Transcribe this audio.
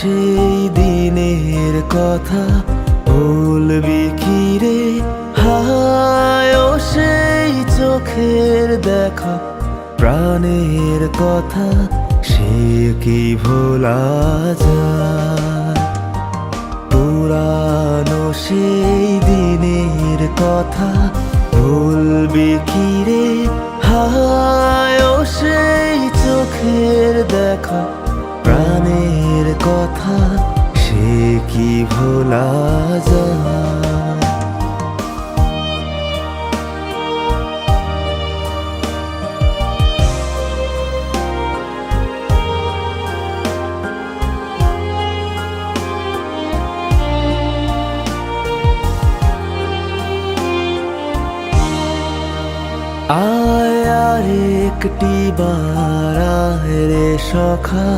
সেই দিনের কথা ভুলবি কি রে হায় সেই চোখের দেখা, প্রাণের কথা সে কি ভোলা যায়? পুরানো সেই দিনের কথা ভুলবি কি রে হায় সেই চোখের দেখা কথা। সে কি ভোলা যায়? আয় একটি বার রে সখা।